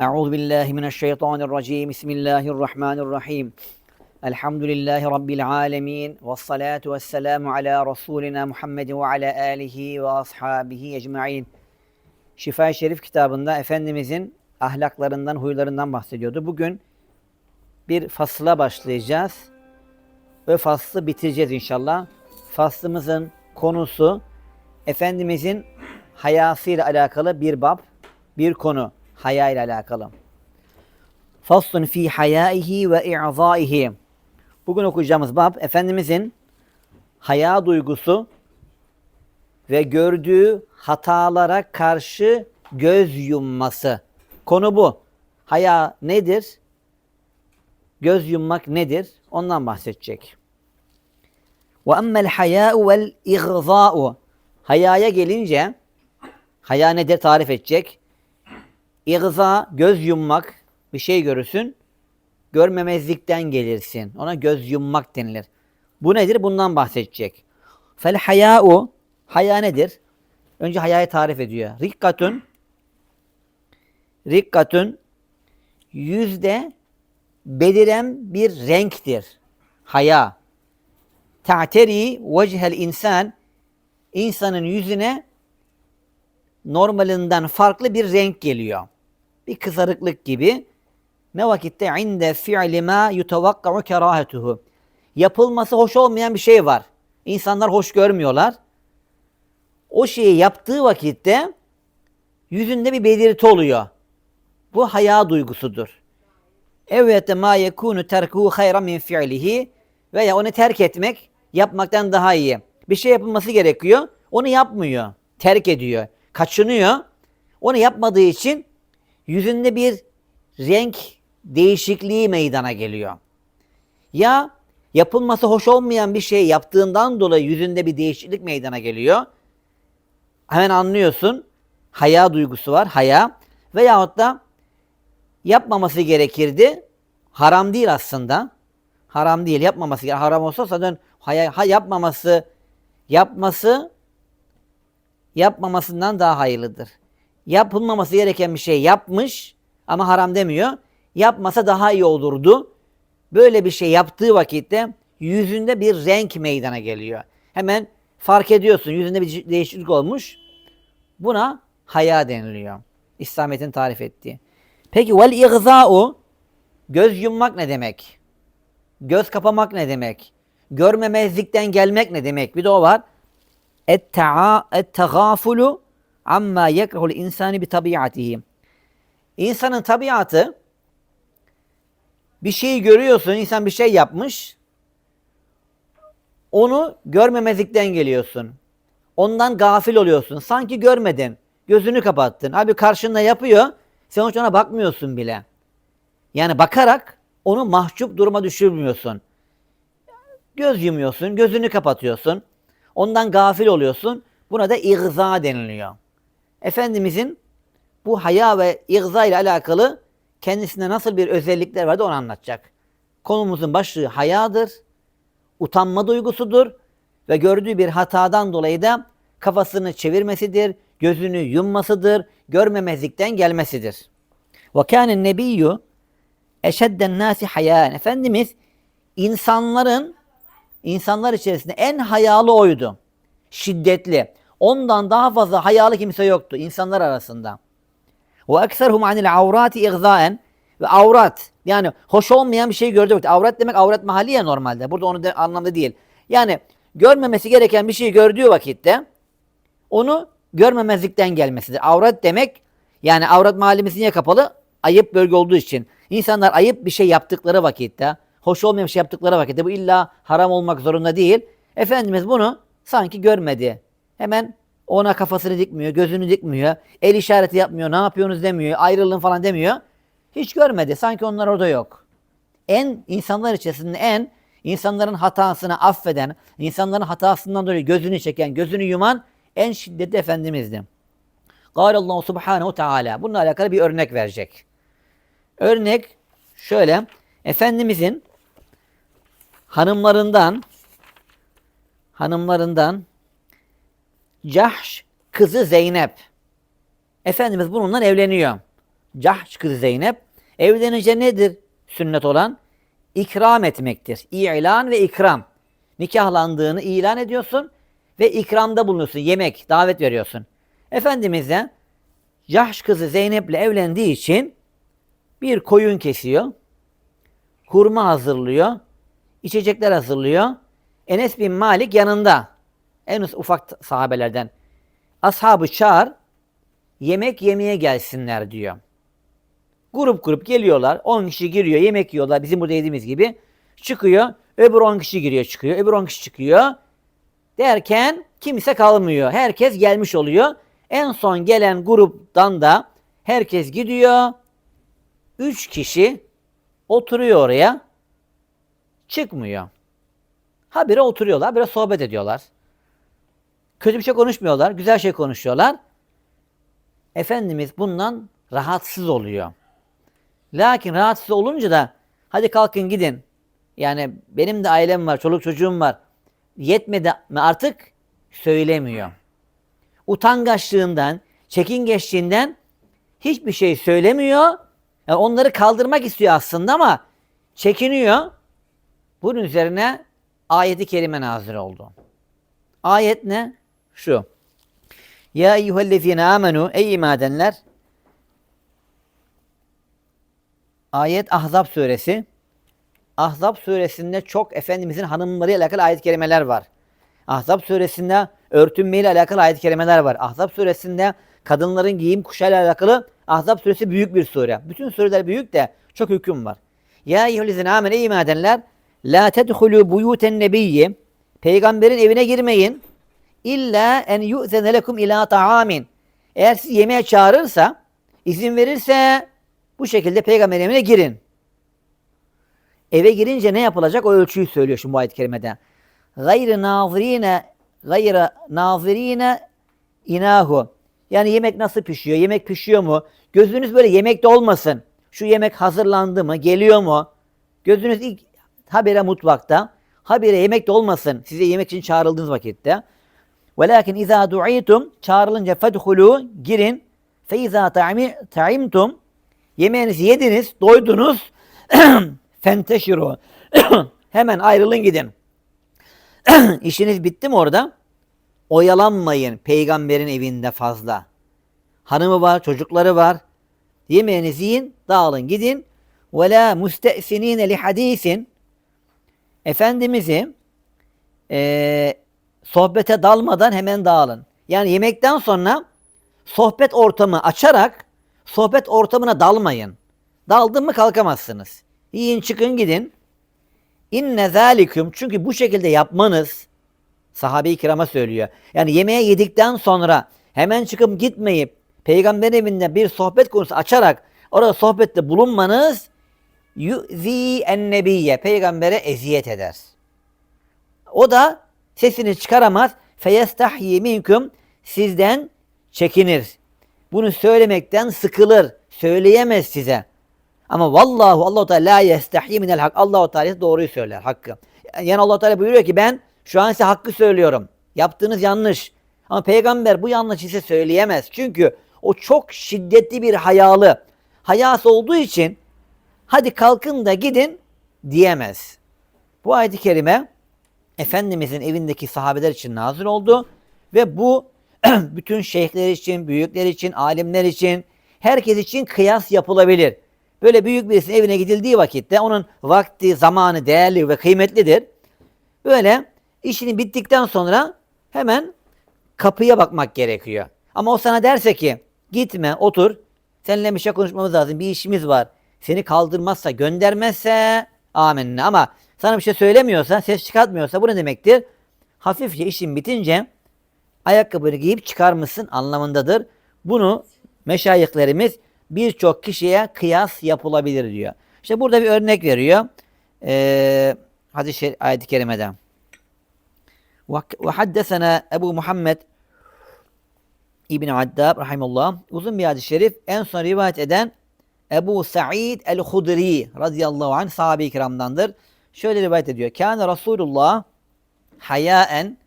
Euzu billahi mineşşeytanirracim. Bismillahirrahmanirrahim. Elhamdülillahi rabbil alamin ve salatu vesselamu ala rasulina Muhammed ve ala alihi ve ashabihi ecmaîn. Şifa Şerif kitabında efendimizin ahlaklarından, huylarından bahsediyordu. Bugün bir fasla başlayacağız ve faslı bitireceğiz inşallah. Faslımızın konusu efendimizin hayasıyla alakalı bir bab, bir konu. Haya ile alakalı. Faslun fi hayaihi ve i'zaihi. Bugün okuyacağımız bab Efendimizin haya duygusu ve gördüğü hatalara karşı göz yumması. Konu bu. Haya nedir? Göz yummak nedir? Ondan bahsedecek. Ve emmel hayâ'u vel igzâ'u. Hayaya gelince haya nedir tarif edecek. İgza göz yummak bir şey görürsün. Görmemezlikten gelirsin. Ona göz yummak denilir. Bu nedir? Bundan bahsedecek. Fel hayâ'u haya nedir? Önce hayayı tarif ediyor. Rikkatun Rikkatun yüzde beliren bir renktir. Haya. Ta'teri vechel insan insanın yüzüne normalinden farklı bir renk geliyor. Bir kızarıklık gibi. Ne vakitte inde fi'li ma yutavakka'u kerahetuhu. Yapılması hoş olmayan bir şey var. İnsanlar hoş görmüyorlar. O şeyi yaptığı vakitte yüzünde bir belirti oluyor. Bu haya duygusudur. Evet ma yekunu terkuhu hayran min fi'lihi veya onu terk etmek yapmaktan daha iyi. Bir şey yapılması gerekiyor. Onu yapmıyor. Terk ediyor. Kaçınıyor. Onu yapmadığı için yüzünde bir renk değişikliği meydana geliyor. Ya yapılması hoş olmayan bir şey yaptığından dolayı yüzünde bir değişiklik meydana geliyor. Hemen anlıyorsun. Haya duygusu var. Haya. Veyahut da yapmaması gerekirdi. Haram değil aslında. Haram değil. Yapmaması gerekir. Haram olsa zaten haya, ha, yapmaması yapması yapmamasından daha hayırlıdır. Yapılmaması gereken bir şey yapmış ama haram demiyor. Yapmasa daha iyi olurdu. Böyle bir şey yaptığı vakitte yüzünde bir renk meydana geliyor. Hemen fark ediyorsun yüzünde bir değişiklik olmuş. Buna haya deniliyor. İslamiyet'in tarif ettiği. Peki vel igza'u göz yummak ne demek? Göz kapamak ne demek? Görmemezlikten gelmek ne demek? Bir de o var. Et-tegafulu amma yekrahul insani bi tabiatihi. İnsanın tabiatı bir şeyi görüyorsun, insan bir şey yapmış. Onu görmemezlikten geliyorsun. Ondan gafil oluyorsun. Sanki görmedin. Gözünü kapattın. Abi karşında yapıyor. Sen ona bakmıyorsun bile. Yani bakarak onu mahcup duruma düşürmüyorsun. Göz yumuyorsun, gözünü kapatıyorsun. Ondan gafil oluyorsun. Buna da igza deniliyor. Efendimizin bu haya ve igza ile alakalı kendisinde nasıl bir özellikler vardı onu anlatacak. Konumuzun başlığı hayadır, utanma duygusudur ve gördüğü bir hatadan dolayı da kafasını çevirmesidir, gözünü yummasıdır, görmemezlikten gelmesidir. Ve kâne nebiyyü eşedden nâsi hayâen. Efendimiz insanların insanlar içerisinde en hayalı oydu. Şiddetli. Ondan daha fazla hayalı kimse yoktu insanlar arasında. Ve ekserhum anil avrati igzaen ve avrat yani hoş olmayan bir şey gördü. Avrat demek avrat mahalli ya normalde. Burada onu de, anlamda değil. Yani görmemesi gereken bir şeyi gördüğü vakitte onu görmemezlikten gelmesidir. Avrat demek yani avrat mahallimiz niye kapalı? Ayıp bölge olduğu için. İnsanlar ayıp bir şey yaptıkları vakitte, hoş olmayan bir şey yaptıkları vakitte bu illa haram olmak zorunda değil. Efendimiz bunu sanki görmedi. Hemen ona kafasını dikmiyor, gözünü dikmiyor, el işareti yapmıyor, ne yapıyorsunuz demiyor, ayrılın falan demiyor. Hiç görmedi. Sanki onlar orada yok. En insanlar içerisinde en insanların hatasını affeden, insanların hatasından dolayı gözünü çeken, gözünü yuman en şiddetli Efendimiz'di. Allah Subhanahu Teala. Bununla alakalı bir örnek verecek. Örnek şöyle. Efendimizin hanımlarından hanımlarından Cahş kızı Zeynep. Efendimiz bununla evleniyor. Cahş kızı Zeynep evlenince nedir sünnet olan? İkram etmektir. İlan ve ikram. Nikahlandığını ilan ediyorsun ve ikramda bulunuyorsun. Yemek, davet veriyorsun. Efendimiz de Cahş kızı Zeynep'le evlendiği için bir koyun kesiyor. Hurma hazırlıyor. içecekler hazırlıyor. Enes bin Malik yanında. En ufak sahabelerden. Ashabı çağır, yemek yemeye gelsinler diyor. Grup grup geliyorlar. 10 kişi giriyor, yemek yiyorlar. Bizim burada yediğimiz gibi. Çıkıyor. Öbür 10 kişi giriyor, çıkıyor. Öbür 10 kişi çıkıyor. Derken kimse kalmıyor. Herkes gelmiş oluyor. En son gelen gruptan da herkes gidiyor. 3 kişi oturuyor oraya. Çıkmıyor. Habire oturuyorlar, habire sohbet ediyorlar. Kötü bir şey konuşmuyorlar, güzel şey konuşuyorlar. Efendimiz bundan rahatsız oluyor. Lakin rahatsız olunca da hadi kalkın gidin. Yani benim de ailem var, çoluk çocuğum var. Yetmedi mi artık söylemiyor. Utangaçlığından, çekingeçliğinden hiçbir şey söylemiyor. Yani onları kaldırmak istiyor aslında ama çekiniyor. Bunun üzerine ayeti kerime nazil oldu. Ayet ne? Şu. Ya eyyühellezine amenu ey iman Ayet Ahzab suresi. Ahzab suresinde çok Efendimizin hanımlarıyla alakalı ayet-i kerimeler var. Ahzab suresinde örtünmeyle alakalı ayet-i kerimeler var. Ahzab suresinde kadınların giyim kuşağıyla alakalı Ahzab suresi büyük bir sure. Bütün sureler büyük de çok hüküm var. Ya eyyühellezine amen ey iman edenler la tedhulu buyuten nebiyyi peygamberin evine girmeyin illa en yu'zene lekum ila ta'amin eğer sizi yemeğe çağırırsa izin verirse bu şekilde peygamberin evine girin. Eve girince ne yapılacak? O ölçüyü söylüyor şu ayet-i kerimede. Gayrı nazirine gayrı nazirine inahu. Yani yemek nasıl pişiyor? Yemek pişiyor mu? Gözünüz böyle yemekte olmasın. Şu yemek hazırlandı mı? Geliyor mu? Gözünüz ilk habere mutfakta. Habire yemekte olmasın. Size yemek için çağrıldığınız vakitte. Velakin izâ du'itum çağrılınca fedhulû girin. Fe izâ ta'imtum yemeğinizi yediniz, doydunuz. Fenteşiru. Hemen ayrılın gidin. İşiniz bitti mi orada? Oyalanmayın peygamberin evinde fazla. Hanımı var, çocukları var. Yemeğinizi yiyin, dağılın gidin. Ve la muste'sinine li hadisin. Efendimiz'i e, sohbete dalmadan hemen dağılın. Yani yemekten sonra sohbet ortamı açarak sohbet ortamına dalmayın. Daldın mı kalkamazsınız. Yiyin çıkın gidin. İnne zâliküm çünkü bu şekilde yapmanız sahabe-i kirama söylüyor. Yani yemeğe yedikten sonra hemen çıkıp gitmeyip peygamber evinde bir sohbet konusu açarak orada sohbette bulunmanız yuzi ennebiye peygambere eziyet eder. O da sesini çıkaramaz. Feyestahyi minkum sizden çekinir. Bunu söylemekten sıkılır. Söyleyemez size. Ama vallahu Allahu Teala la yestahyi minel hak. Allahu Teala doğruyu söyler, hakkı. Yani Allah Teala buyuruyor ki ben şu an size hakkı söylüyorum. Yaptığınız yanlış. Ama peygamber bu yanlış ise söyleyemez. Çünkü o çok şiddetli bir hayalı. Hayası olduğu için hadi kalkın da gidin diyemez. Bu ayet-i kerime Efendimizin evindeki sahabeler için nazil oldu ve bu bütün şeyhler için, büyükler için, alimler için, herkes için kıyas yapılabilir. Böyle büyük birisinin evine gidildiği vakitte onun vakti, zamanı değerli ve kıymetlidir. Böyle işini bittikten sonra hemen kapıya bakmak gerekiyor. Ama o sana derse ki gitme otur seninle bir şey konuşmamız lazım bir işimiz var. Seni kaldırmazsa göndermezse amenna ama sana bir şey söylemiyorsa ses çıkartmıyorsa bu ne demektir? Hafifçe işin bitince ayakkabını giyip çıkar mısın anlamındadır. Bunu meşayihlerimiz birçok kişiye kıyas yapılabilir diyor. İşte burada bir örnek veriyor. Ee, hadis-i ayet-i kerimeden. Ve haddesena Ebu Muhammed İbn Addab rahimullah uzun bir hadis-i şerif en son rivayet eden Ebu Sa'id el-Hudri radıyallahu anh sahabe-i kiramdandır. Şöyle rivayet ediyor. Kâne Resulullah hayaen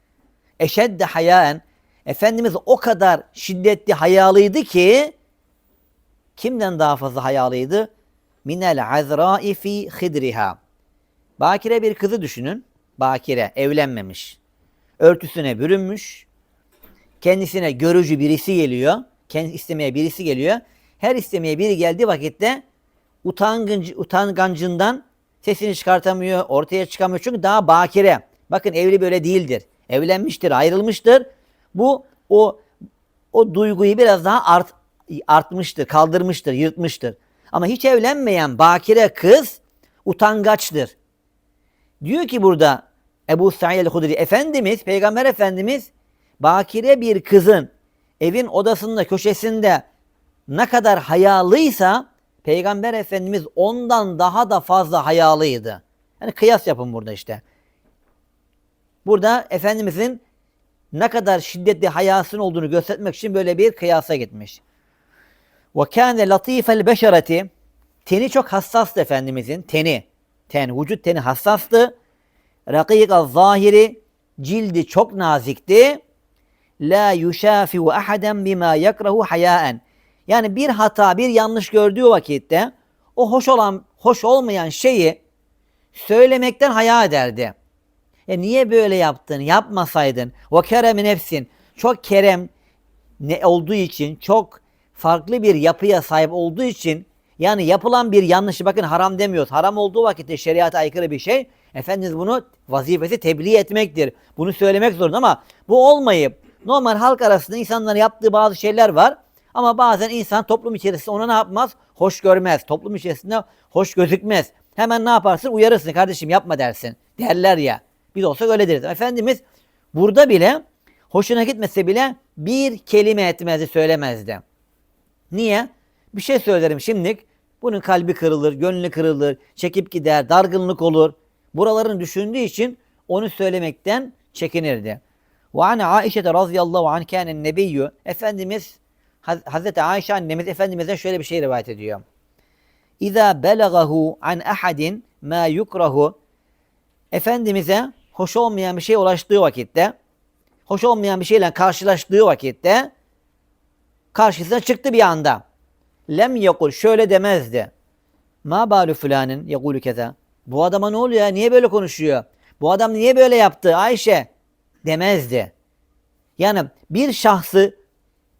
eşedde hayaen Efendimiz o kadar şiddetli hayalıydı ki kimden daha fazla hayalıydı? Minel azra'i fi hidriha. Bakire bir kızı düşünün. Bakire evlenmemiş. Örtüsüne bürünmüş. Kendisine görücü birisi geliyor. Kendi istemeye birisi geliyor. Her istemeye biri geldiği vakitte utangancından sesini çıkartamıyor, ortaya çıkamıyor. Çünkü daha bakire. Bakın evli böyle değildir. Evlenmiştir, ayrılmıştır. Bu o o duyguyu biraz daha art, artmıştır, kaldırmıştır, yırtmıştır. Ama hiç evlenmeyen bakire kız utangaçtır. Diyor ki burada Ebu Sa'id el-Hudri Efendimiz, Peygamber Efendimiz bakire bir kızın evin odasında, köşesinde ne kadar hayalıysa Peygamber Efendimiz ondan daha da fazla hayalıydı. Yani kıyas yapın burada işte. Burada Efendimizin ne kadar şiddetli hayasının olduğunu göstermek için böyle bir kıyasa gitmiş. Ve kâne latifel beşereti teni çok hassastı Efendimizin teni. Ten, vücut teni hassastı. Rakik zahiri cildi çok nazikti. La yuşafiu ahaden bima yakrahu hayaen. Yani bir hata, bir yanlış gördüğü vakitte o hoş olan, hoş olmayan şeyi söylemekten haya ederdi. E niye böyle yaptın? Yapmasaydın. Ve keremi nefsin. Çok kerem ne olduğu için, çok farklı bir yapıya sahip olduğu için yani yapılan bir yanlışı bakın haram demiyoruz. Haram olduğu vakitte şeriata aykırı bir şey. Efendimiz bunu vazifesi tebliğ etmektir. Bunu söylemek zorunda ama bu olmayıp normal halk arasında insanların yaptığı bazı şeyler var. Ama bazen insan toplum içerisinde ona ne yapmaz? Hoş görmez. Toplum içerisinde hoş gözükmez. Hemen ne yaparsın? Uyarırsın kardeşim yapma dersin. Derler ya. Biz olsak öyle deriz. Efendimiz burada bile hoşuna gitmese bile bir kelime etmezdi, söylemezdi. Niye? Bir şey söylerim şimdilik. Bunun kalbi kırılır, gönlü kırılır, çekip gider, dargınlık olur. Buraların düşündüğü için onu söylemekten çekinirdi. Ve an Aişe radıyallahu anh kânen nebiyyü. Efendimiz Hazreti Ayşe annemiz Efendimiz'den şöyle bir şey rivayet ediyor. İza belagahu an ahadin ma yukrahu Efendimiz'e hoş olmayan bir şey ulaştığı vakitte, hoş olmayan bir şeyle karşılaştığı vakitte karşısına çıktı bir anda. Lem yakul şöyle demezdi. Ma balu fulanin yekulu keza. Bu adama ne oluyor? Niye böyle konuşuyor? Bu adam niye böyle yaptı Ayşe? Demezdi. Yani bir şahsı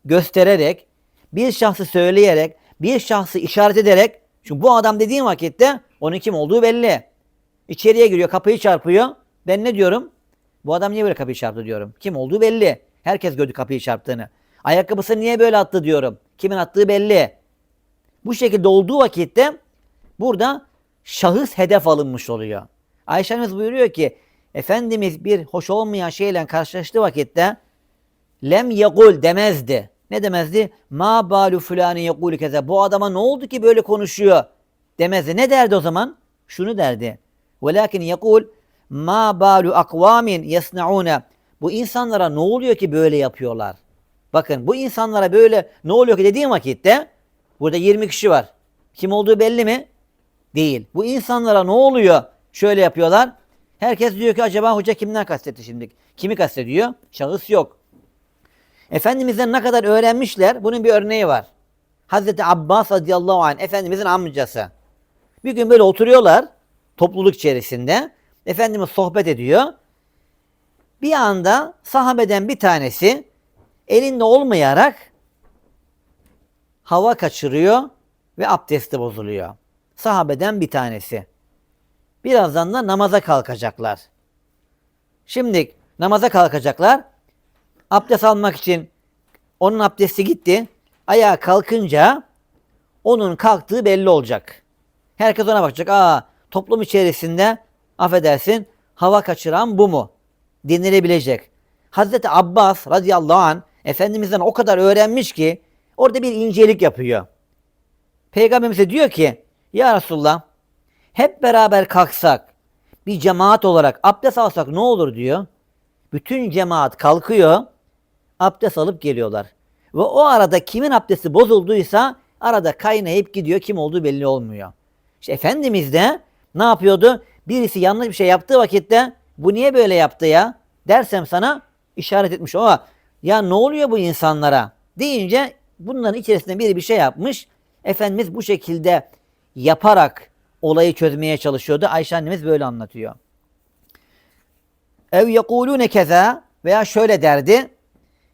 göstererek, bir şahsı söyleyerek, bir şahsı işaret ederek çünkü bu adam dediğim vakitte onun kim olduğu belli. İçeriye giriyor, kapıyı çarpıyor. Ben ne diyorum? Bu adam niye böyle kapıyı çarptı diyorum. Kim olduğu belli. Herkes gördü kapıyı çarptığını. Ayakkabısı niye böyle attı diyorum. Kimin attığı belli. Bu şekilde olduğu vakitte burada şahıs hedef alınmış oluyor. Ayşe annemiz buyuruyor ki Efendimiz bir hoş olmayan şeyle karşılaştığı vakitte lem yegul demezdi. Ne demezdi? Ma balu fulani yegul keze. Bu adama ne oldu ki böyle konuşuyor demezdi. Ne derdi o zaman? Şunu derdi. Velakin yekul ma balu akvamin yasnauna. Bu insanlara ne oluyor ki böyle yapıyorlar? Bakın bu insanlara böyle ne oluyor ki dediğim vakitte burada 20 kişi var. Kim olduğu belli mi? Değil. Bu insanlara ne oluyor? Şöyle yapıyorlar. Herkes diyor ki acaba hoca kimden kastetti şimdi? Kimi kastediyor? Şahıs yok. Efendimiz'den ne kadar öğrenmişler? Bunun bir örneği var. Hazreti Abbas radıyallahu anh Efendimiz'in amcası. Bir gün böyle oturuyorlar topluluk içerisinde. Efendimiz sohbet ediyor. Bir anda sahabeden bir tanesi elinde olmayarak hava kaçırıyor ve abdesti bozuluyor. Sahabeden bir tanesi. Birazdan da namaza kalkacaklar. Şimdi namaza kalkacaklar. Abdest almak için onun abdesti gitti. Ayağa kalkınca onun kalktığı belli olacak. Herkes ona bakacak. Aa toplum içerisinde affedersin hava kaçıran bu mu? Denilebilecek. Hazreti Abbas radıyallahu an Efendimiz'den o kadar öğrenmiş ki orada bir incelik yapıyor. Peygamberimize diyor ki ya Resulullah hep beraber kalksak bir cemaat olarak abdest alsak ne olur diyor. Bütün cemaat kalkıyor abdest alıp geliyorlar. Ve o arada kimin abdesti bozulduysa arada kaynayıp gidiyor kim olduğu belli olmuyor. İşte Efendimiz de ne yapıyordu? Birisi yanlış bir şey yaptığı vakitte bu niye böyle yaptı ya dersem sana işaret etmiş. O ya ne oluyor bu insanlara deyince bunların içerisinde biri bir şey yapmış. Efendimiz bu şekilde yaparak olayı çözmeye çalışıyordu. Ayşe annemiz böyle anlatıyor. Ev yekulune keza veya şöyle derdi.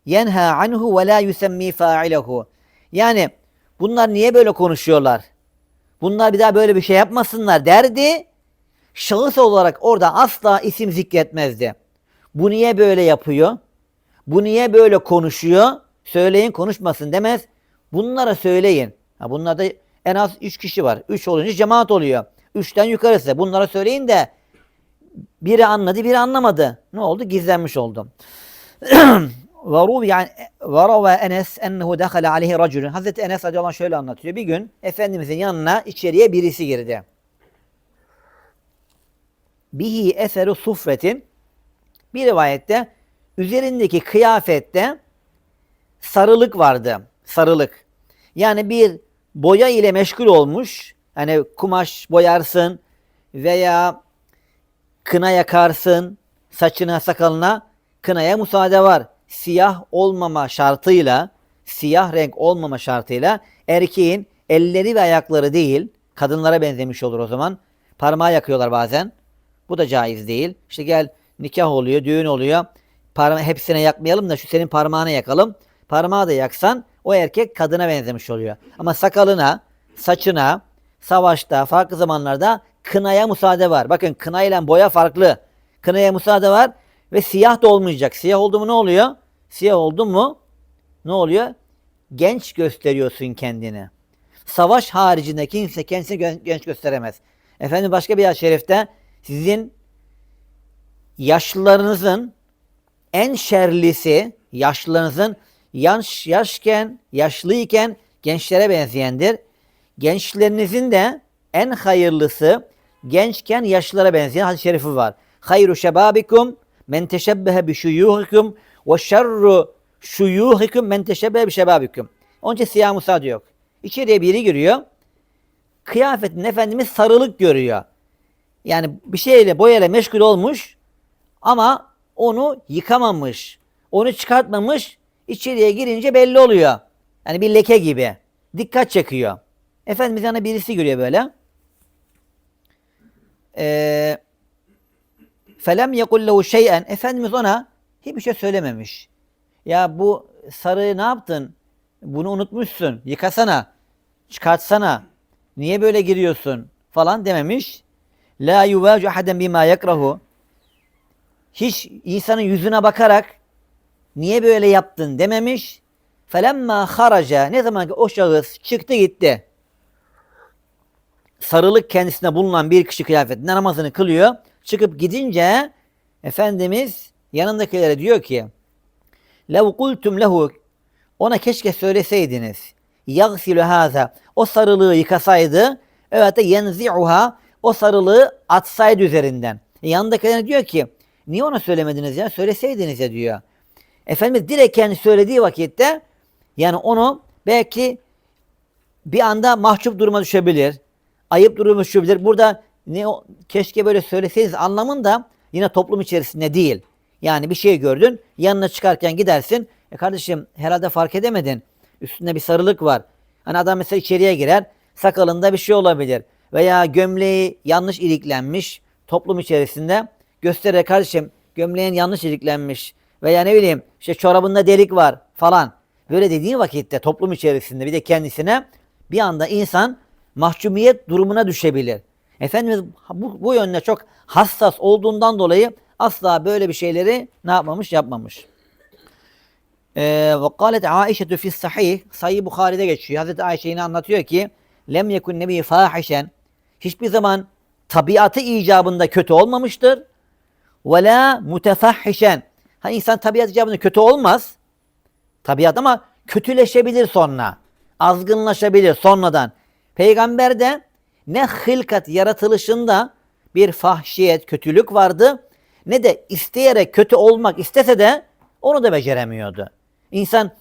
Yenha anhu ve la yusemmi fa'ilehu. Yani bunlar niye böyle konuşuyorlar? Bunlar bir daha böyle bir şey yapmasınlar derdi. Şahıs olarak orada asla isim zikretmezdi. Bu niye böyle yapıyor? Bu niye böyle konuşuyor? Söyleyin konuşmasın demez. Bunlara söyleyin. Ha bunlarda en az üç kişi var. Üç olunca cemaat oluyor. Üçten yukarısı. Bunlara söyleyin de biri anladı, biri anlamadı. Ne oldu? Gizlenmiş oldu. yani ve Enes ennehu dakhala. Hazreti Enes radıyallahu anh şöyle anlatıyor. Bir gün Efendimizin yanına içeriye birisi girdi. Bihi eseru sufretin bir rivayette üzerindeki kıyafette sarılık vardı. Sarılık. Yani bir boya ile meşgul olmuş. Hani kumaş boyarsın veya kına yakarsın saçına sakalına kınaya müsaade var. Siyah olmama şartıyla siyah renk olmama şartıyla erkeğin elleri ve ayakları değil kadınlara benzemiş olur o zaman. Parmağı yakıyorlar bazen. Bu da caiz değil. İşte gel nikah oluyor, düğün oluyor. Parma hepsine yakmayalım da şu senin parmağına yakalım. Parmağı da yaksan o erkek kadına benzemiş oluyor. Ama sakalına, saçına, savaşta, farklı zamanlarda kınaya müsaade var. Bakın kına ile boya farklı. Kınaya müsaade var ve siyah da olmayacak. Siyah oldu mu ne oluyor? Siyah oldu mu ne oluyor? Genç gösteriyorsun kendini. Savaş haricinde kimse kendisini genç gösteremez. Efendim başka bir şerifte sizin yaşlılarınızın en şerlisi yaşlılarınızın yaş, yaşken, yaşlıyken gençlere benzeyendir. Gençlerinizin de en hayırlısı gençken yaşlılara benzeyen hadis-i şerifi var. Hayru şebabikum men teşebbehe bi şuyuhikum ve şerru şuyuhikum men teşebbehe bi şebabikum. Onca siyah musa yok. İçeriye biri giriyor. Kıyafetin Efendimiz sarılık görüyor. Yani bir şeyle boyayla meşgul olmuş ama onu yıkamamış. Onu çıkartmamış. İçeriye girince belli oluyor. Yani bir leke gibi. Dikkat çekiyor. Efendimiz yana birisi görüyor böyle. Eee Felem yekul lehu şey'en. Efendimiz ona hiçbir şey söylememiş. Ya bu sarığı ne yaptın? Bunu unutmuşsun. Yıkasana. Çıkartsana. Niye böyle giriyorsun? Falan dememiş. La yuvacu ahaden bima yakrahu. Hiç insanın yüzüne bakarak niye böyle yaptın dememiş. Felemma haraca ne zaman ki o şahıs çıktı gitti. Sarılık kendisine bulunan bir kişi kıyafetinde namazını kılıyor. Çıkıp gidince Efendimiz yanındakilere diyor ki لَوْ قُلْتُمْ lehu ona keşke söyleseydiniz. يَغْسِلُ هَذَا O sarılığı yıkasaydı evet de yenzi'uha o sarılığı atsaydı üzerinden. E yanındakilerine diyor ki niye ona söylemediniz ya? Söyleseydiniz ya diyor. Efendimiz direkt kendi söylediği vakitte yani onu belki bir anda mahcup duruma düşebilir. Ayıp duruma düşebilir. Burada ne o, keşke böyle söyleseniz anlamında yine toplum içerisinde değil. Yani bir şey gördün yanına çıkarken gidersin. E kardeşim herhalde fark edemedin. Üstünde bir sarılık var. Hani adam mesela içeriye girer sakalında bir şey olabilir. Veya gömleği yanlış iliklenmiş toplum içerisinde gösterir kardeşim gömleğin yanlış iliklenmiş. Veya ne bileyim işte çorabında delik var falan. Böyle dediğin vakitte toplum içerisinde bir de kendisine bir anda insan mahcumiyet durumuna düşebilir. Efendimiz bu, bu yönde çok hassas olduğundan dolayı asla böyle bir şeyleri ne yapmamış yapmamış. Ee, ve kâlet Aişe fi sahih Sahih Bukhari'de geçiyor. Hazreti Ayşe yine anlatıyor ki lem yekun nebi fahişen hiçbir zaman tabiatı icabında kötü olmamıştır. Ve la mutefahhişen hani insan tabiat icabında kötü olmaz. Tabiat ama kötüleşebilir sonra. Azgınlaşabilir sonradan. Peygamber de ne hılkat yaratılışında bir fahşiyet, kötülük vardı ne de isteyerek kötü olmak istese de onu da beceremiyordu. İnsan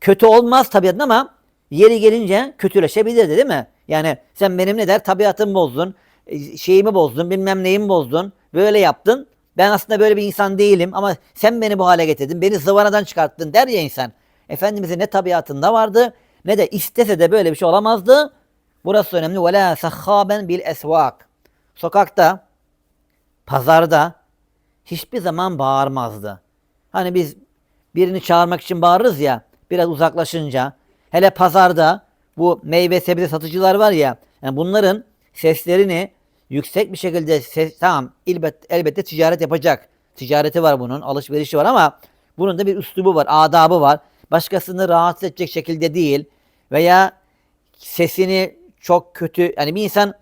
kötü olmaz tabiatın ama yeri gelince kötüleşebilirdi değil mi? Yani sen benim ne der tabiatımı bozdun, şeyimi bozdun, bilmem neyimi bozdun, böyle yaptın. Ben aslında böyle bir insan değilim ama sen beni bu hale getirdin, beni zıvanadan çıkarttın der ya insan. Efendimizin ne tabiatında vardı ne de istese de böyle bir şey olamazdı. Burası önemli. La sahhaben bil esvak. Sokakta, pazarda hiçbir zaman bağırmazdı. Hani biz birini çağırmak için bağırırız ya biraz uzaklaşınca. Hele pazarda bu meyve sebze satıcılar var ya yani bunların seslerini yüksek bir şekilde ses, tamam elbette, elbette ticaret yapacak. Ticareti var bunun, alışverişi var ama bunun da bir üslubu var, adabı var. Başkasını rahatsız edecek şekilde değil veya sesini çok kötü yani bir insan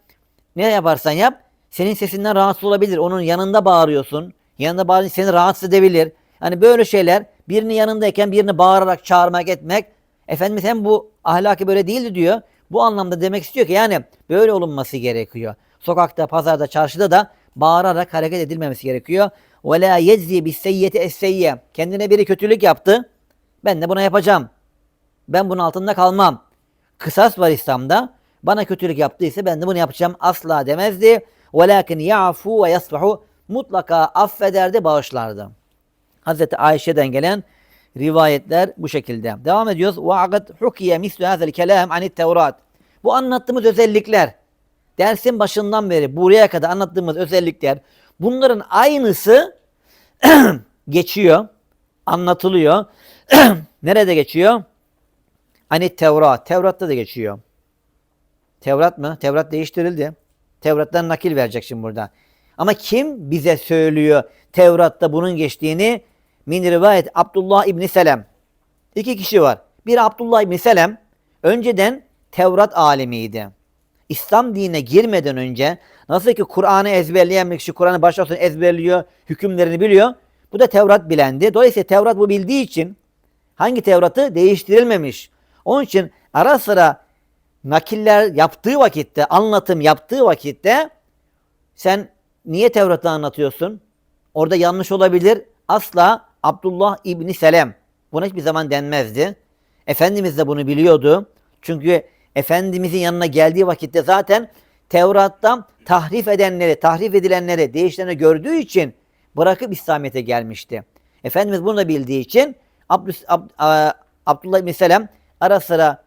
ne yaparsan yap senin sesinden rahatsız olabilir. Onun yanında bağırıyorsun. Yanında bağırınca seni rahatsız edebilir. Hani böyle şeyler birini yanındayken birini bağırarak çağırmak etmek Efendimiz hem bu ahlaki böyle değildi diyor. Bu anlamda demek istiyor ki yani böyle olunması gerekiyor. Sokakta, pazarda, çarşıda da bağırarak hareket edilmemesi gerekiyor. Ve la yezzi bis seyyiyeti es Kendine biri kötülük yaptı. Ben de buna yapacağım. Ben bunun altında kalmam. Kısas var İslam'da. Bana kötülük yaptıysa ben de bunu yapacağım asla demezdi. Velakin ya'fu ve yasfahu mutlaka affederdi, bağışlardı. Hazreti Ayşe'den gelen rivayetler bu şekilde. Devam ediyoruz. وَاَقَدْ حُكِيَ مِثْلُ هَذَا الْكَلَامِ عَنِ التَّوْرَاتِ Bu anlattığımız özellikler, dersin başından beri buraya kadar anlattığımız özellikler, bunların aynısı geçiyor, anlatılıyor. Nerede geçiyor? Hani Tevrat, Tevrat'ta da geçiyor. Tevrat mı? Tevrat değiştirildi. Tevrat'tan nakil verecek şimdi burada. Ama kim bize söylüyor Tevrat'ta bunun geçtiğini? Min rivayet Abdullah İbni Selem. İki kişi var. Bir Abdullah İbni Selem önceden Tevrat alimiydi. İslam dinine girmeden önce nasıl ki Kur'an'ı ezberleyen bir kişi Kur'an'ı başlasın ezberliyor, hükümlerini biliyor. Bu da Tevrat bilendi. Dolayısıyla Tevrat bu bildiği için hangi Tevrat'ı değiştirilmemiş. Onun için ara sıra nakiller yaptığı vakitte, anlatım yaptığı vakitte sen niye Tevrat'ı anlatıyorsun? Orada yanlış olabilir. Asla Abdullah İbni Selem buna hiçbir zaman denmezdi. Efendimiz de bunu biliyordu. Çünkü Efendimizin yanına geldiği vakitte zaten Tevrat'ta tahrif edenleri, tahrif edilenleri, değiştirenleri gördüğü için bırakıp İslamiyet'e gelmişti. Efendimiz bunu da bildiği için Abdü, Ab, a, Abdullah İbni Selem ara sıra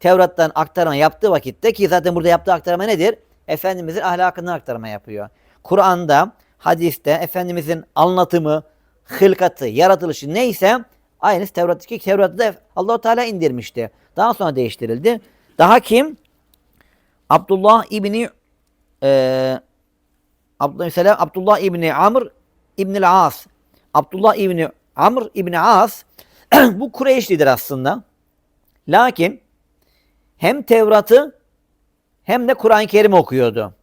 Tevrat'tan aktarma yaptığı vakitte ki zaten burada yaptığı aktarma nedir? Efendimizin ahlakından aktarma yapıyor. Kur'an'da, hadiste Efendimizin anlatımı, hılkatı, yaratılışı neyse aynısı Tevrat'taki Tevrat'ta da Allahu Teala indirmişti. Daha sonra değiştirildi. Daha kim? Abdullah İbni e, Abdullah, mesela Abdullah İbni Amr İbni As. Abdullah İbni Amr İbni As bu Kureyşlidir aslında. Lakin hem Tevrat'ı hem de Kur'an-ı Kerim okuyordu.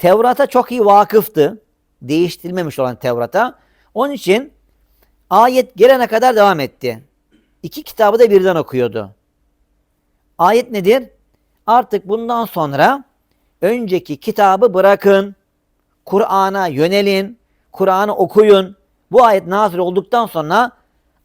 Tevrat'a çok iyi vakıftı. Değiştirilmemiş olan Tevrat'a. Onun için ayet gelene kadar devam etti. İki kitabı da birden okuyordu. Ayet nedir? Artık bundan sonra önceki kitabı bırakın. Kur'an'a yönelin. Kur'an'ı okuyun. Bu ayet nazil olduktan sonra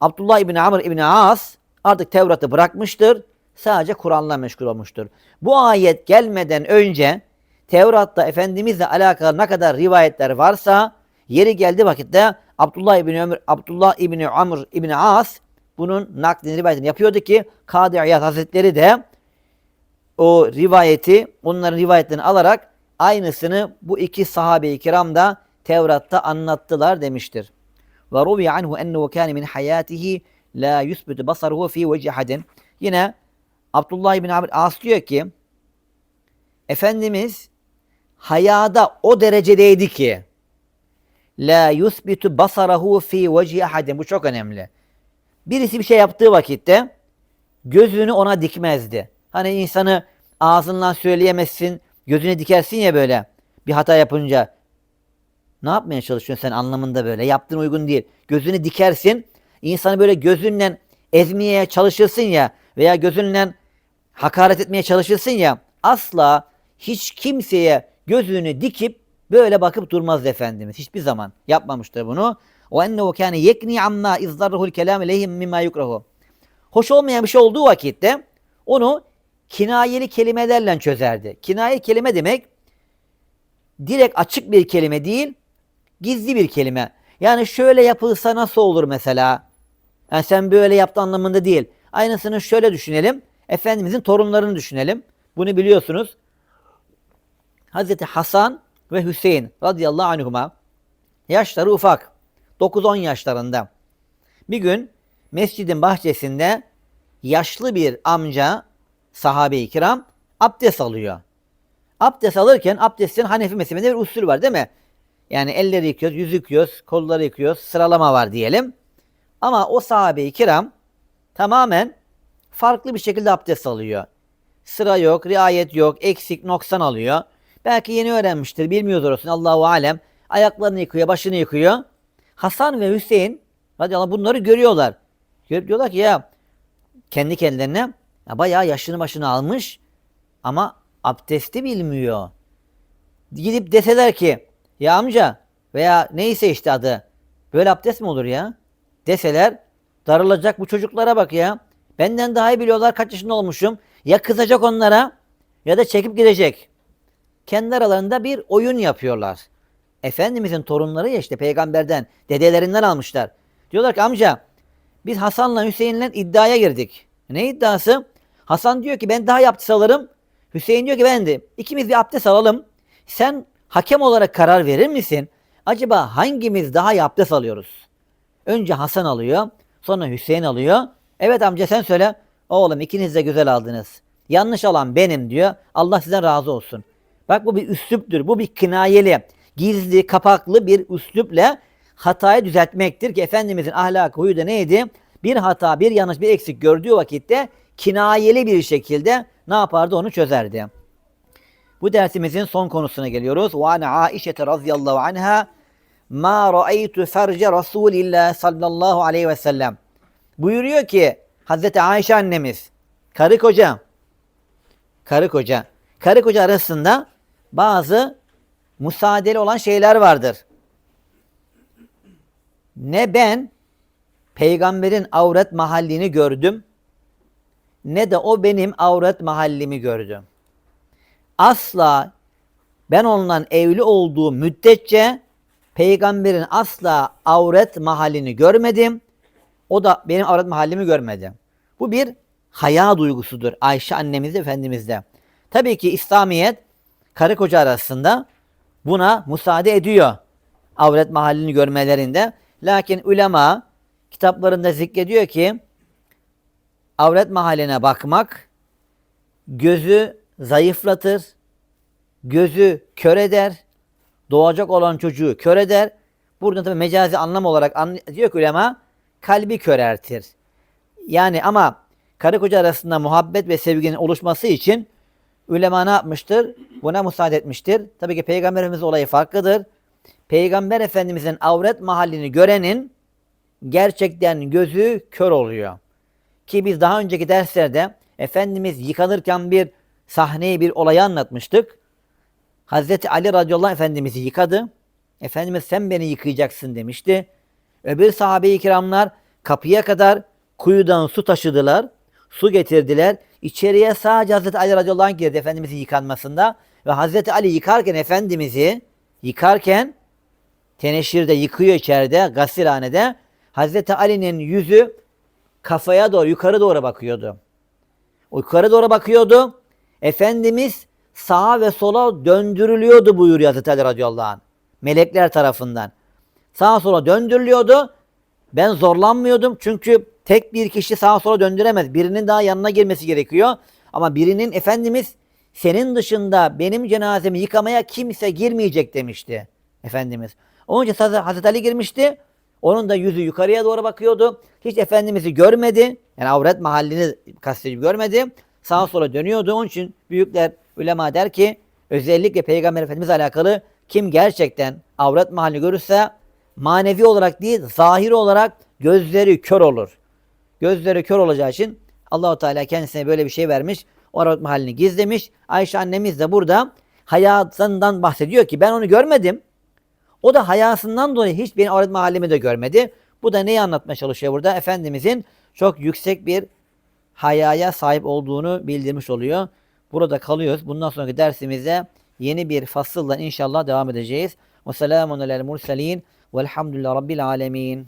Abdullah İbni Amr İbni As artık Tevrat'ı bırakmıştır. Sadece Kur'an'la meşgul olmuştur. Bu ayet gelmeden önce Tevrat'ta Efendimizle alakalı ne kadar rivayetler varsa yeri geldi vakitte Abdullah İbni Ömür, Abdullah İbni Amr İbni As bunun naklini rivayetini yapıyordu ki Kadı İyad Hazretleri de o rivayeti onların rivayetlerini alarak aynısını bu iki sahabe-i kiram da Tevrat'ta anlattılar demiştir. Ve ruviye anhu ennehu kâne min hayâtihi la yusbitu basaruhu fi veci hadin. Yine Abdullah ibn Amr As diyor ki Efendimiz hayada o derecedeydi ki la yusbitu basarahu fi veci ahadin. Bu çok önemli. Birisi bir şey yaptığı vakitte gözünü ona dikmezdi. Hani insanı ağzından söyleyemezsin, gözüne dikersin ya böyle bir hata yapınca. Ne yapmaya çalışıyorsun sen anlamında böyle? Yaptığın uygun değil. Gözünü dikersin. insanı böyle gözünle ezmeye çalışırsın ya veya gözünle hakaret etmeye çalışırsın ya asla hiç kimseye gözünü dikip böyle bakıp durmaz Efendimiz. Hiçbir zaman yapmamıştır bunu. O ennehu kâne yekni amma izdarruhul kelam lehim mimma yukrahu. Hoş olmayan bir şey olduğu vakitte onu kinayeli kelimelerle çözerdi. Kinaye kelime demek direkt açık bir kelime değil, gizli bir kelime. Yani şöyle yapılsa nasıl olur mesela? Yani sen böyle yaptı anlamında değil. Aynısını şöyle düşünelim. Efendimizin torunlarını düşünelim. Bunu biliyorsunuz. Hazreti Hasan ve Hüseyin radıyallahu anhuma yaşları ufak. 9-10 yaşlarında. Bir gün mescidin bahçesinde yaşlı bir amca sahabe-i kiram abdest alıyor. Abdest alırken abdestin Hanefi mezhebinde bir usul var değil mi? Yani elleri yıkıyoruz, yüzü yıkıyoruz, kolları yıkıyoruz, sıralama var diyelim. Ama o sahabe-i kiram tamamen farklı bir şekilde abdest alıyor. Sıra yok, riayet yok, eksik, noksan alıyor. Belki yeni öğrenmiştir, bilmiyordur olsun Allahu alem. Ayaklarını yıkıyor, başını yıkıyor. Hasan ve Hüseyin radıyallahu anh bunları görüyorlar. Görüp diyorlar ki ya kendi kendilerine ya bayağı yaşını başını almış ama abdesti bilmiyor. Gidip deseler ki ya amca veya neyse işte adı böyle abdest mi olur ya? Deseler darılacak bu çocuklara bak ya. Benden daha iyi biliyorlar kaç yaşında olmuşum. Ya kızacak onlara ya da çekip gidecek. Kendi aralarında bir oyun yapıyorlar. Efendimizin torunları ya işte peygamberden, dedelerinden almışlar. Diyorlar ki amca biz Hasan'la Hüseyin'le iddiaya girdik. Ne iddiası? Hasan diyor ki ben daha abdest alırım. Hüseyin diyor ki ben de. İkimiz bir abdest alalım. Sen hakem olarak karar verir misin? Acaba hangimiz daha abdest alıyoruz? Önce Hasan alıyor. Sonra Hüseyin alıyor. Evet amca sen söyle. Oğlum ikiniz de güzel aldınız. Yanlış alan benim diyor. Allah sizden razı olsun. Bak bu bir üsluptur. Bu bir kinayeli, gizli, kapaklı bir üslupla hatayı düzeltmektir ki Efendimizin ahlakı huyu da neydi? Bir hata, bir yanlış, bir eksik gördüğü vakitte kinayeli bir şekilde ne yapardı onu çözerdi. Bu dersimizin son konusuna geliyoruz. Ve ana Aişe radıyallahu anha ma ra'aytu ferce Resulillah sallallahu aleyhi ve sellem. Buyuruyor ki Hazreti Ayşe annemiz karı koca karı koca karı koca arasında bazı müsaadeli olan şeyler vardır. Ne ben peygamberin avret mahallini gördüm ne de o benim avret mahallimi gördü. Asla ben onunla evli olduğu müddetçe peygamberin asla avret mahallini görmedim. O da benim avret mahallimi görmedi. Bu bir haya duygusudur Ayşe annemizde efendimizde. Tabii ki İslamiyet karı koca arasında buna müsaade ediyor. Avret mahallini görmelerinde. Lakin ulema kitaplarında zikrediyor ki avret mahalline bakmak gözü zayıflatır, gözü kör eder, doğacak olan çocuğu kör eder. Burada tabi mecazi anlam olarak anlıyor ki ulema kalbi körertir. Yani ama karı koca arasında muhabbet ve sevginin oluşması için ulema ne yapmıştır? Buna müsaade etmiştir. Tabii ki Peygamberimiz olayı farklıdır. Peygamber Efendimizin avret mahallini görenin gerçekten gözü kör oluyor. Ki biz daha önceki derslerde Efendimiz yıkanırken bir sahneyi, bir olayı anlatmıştık. Hazreti Ali radıyallahu anh Efendimiz'i yıkadı. Efendimiz sen beni yıkayacaksın demişti. Öbür sahabe-i kiramlar kapıya kadar kuyudan su taşıdılar. Su getirdiler. İçeriye sadece Hazreti Ali radıyallahu anh girdi Efendimiz'in yıkanmasında. Ve Hazreti Ali yıkarken Efendimiz'i yıkarken teneşirde yıkıyor içeride, gasilhanede. Hazreti Ali'nin yüzü kafaya doğru, yukarı doğru bakıyordu. Yukarı doğru bakıyordu. Efendimiz sağa ve sola döndürülüyordu buyuruyor Hazreti Ali radıyallahu anh. Melekler tarafından. Sağa sola döndürülüyordu. Ben zorlanmıyordum çünkü tek bir kişi sağa sola döndüremez. Birinin daha yanına girmesi gerekiyor. Ama birinin Efendimiz senin dışında benim cenazemi yıkamaya kimse girmeyecek demişti. Efendimiz. Onun için Hazreti Ali girmişti. Onun da yüzü yukarıya doğru bakıyordu. Hiç Efendimiz'i görmedi. Yani avret mahallini kastediyor görmedi. Sağa sola dönüyordu. Onun için büyükler, ulema der ki özellikle Peygamber Efendimiz alakalı kim gerçekten avret mahallini görürse manevi olarak değil zahir olarak gözleri kör olur. Gözleri kör olacağı için Allahu Teala kendisine böyle bir şey vermiş. O avret mahallini gizlemiş. Ayşe annemiz de burada hayatından bahsediyor ki ben onu görmedim. O da hayasından dolayı hiç benim avret mahallimi de görmedi. Bu da neyi anlatmaya çalışıyor burada? Efendimizin çok yüksek bir hayaya sahip olduğunu bildirmiş oluyor. Burada kalıyoruz. Bundan sonraki dersimizde yeni bir fasılla inşallah devam edeceğiz. Ve selamun alel murselin velhamdülillah rabbil alemin.